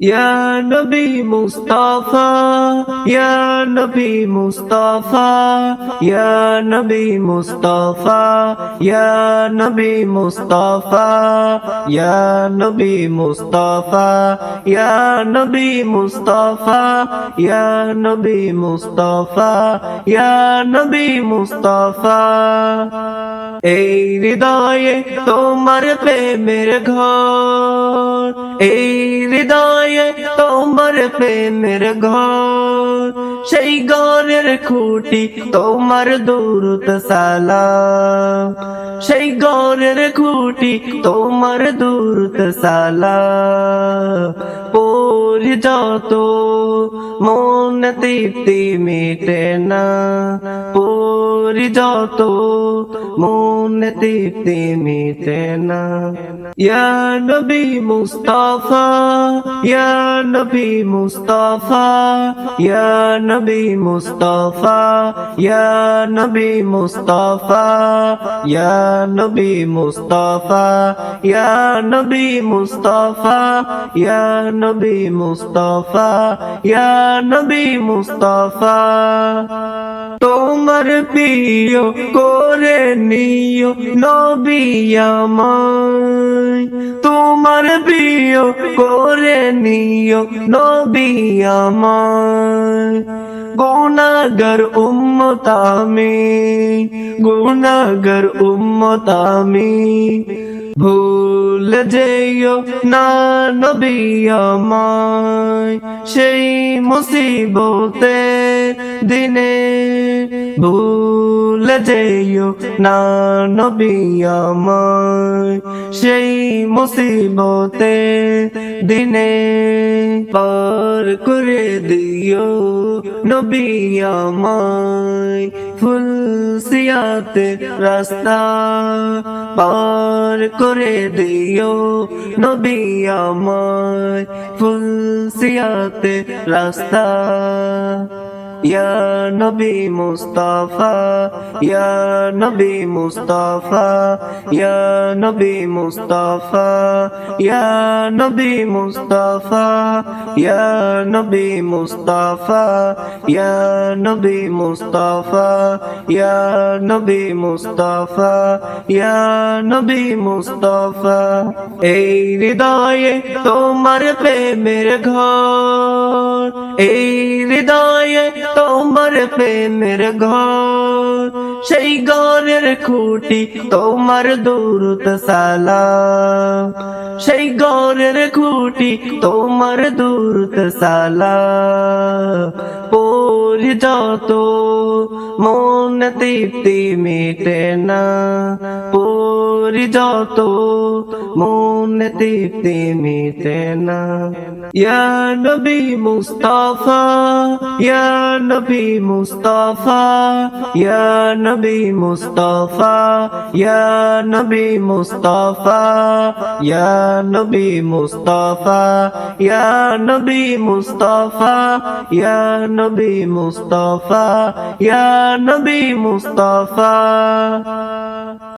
يا نبي مصطفى يا نبي مصطفى يا نبي مصطفى يا نبي مصطفى يا نبي مصطفى يا نبي مصطفى يا نبي مصطفى يا نبي مصطفى এই হৃদয়ে তোমার প্রেমের ঘর। এই হৃদয়ে তোমার প্রেমের ঘর। সেই ঘরের খুঁটি তোমার দূরত সালাম। সেই ঘরের খুঁটি তোমার দূরত সালাম। পরি যত, মন তৃপ্তি মেটে না। পরি যত, মন তৃপ্তি মেটে না। ইয়া নবী মুস্তাফা, ইয়া নবী মুস্তাফা, ইয়া নবী মুস্তাফা, ইয়া নবী মুস্তাফা, ইয়া নবী মুস্তাফা, ইয়া নবী মুস্তাফা নবী মুস্তাফা, ইয়া নবী মুস্তাফা, তোমার প্রিয় করে নিও নবী আমায়। তোমার প্রিয় করে নিও নবী আমায়। গুনাগর উম্মতামি গুনাগর উম্মতামি ভুল যেও না নবী আমায় সেই মুসিবতে দিনে ভুল যেও না নবী আমায় সেই মুসিবতে দিনে পার করে দিও নবী আমায়। ফুল সিয়াতে রাস্তা পার করে দিও নবী আমায়। ফুল সিয়াতে রাস্তা ইয়া নবী মুস্তাফা, ইয়া নবী মুস্তাফা, ইয়া নবী মুস্তাফা, ইয়া নবী মুস্তাফা, ইয়া নবী মুস্তাফা, ইয়া নবী মুস্তাফা, ইয়া নবী মুস্তাফা, ইয়া নবী মুস্তাফা। এই হৃদয়ে তোমার প্রেমের ঘর, এই হৃদয়ে তোমার প্রেমের ঘর, সেই ঘরের খুঁটি তোমার দূরত সালাম। সেই ঘরের খুঁটি তোমার দূরত সালাম। পরি যত মন তৃপ্তি মেটে না। পরি যত মন তৃপ্তি মেটে না। ইয়া নবী মুস্তাফা, ইয়া নবী মুস্তাফা, ইয়া নবী মুস্তাফা, ইয়া নবী মুস্তাফা, ইয়া নবী মুস্তাফা, ইয়া নবী মুস্তাফা, ইয়া নবী মুস্তাফা, ইয়া নবী মুস্তফা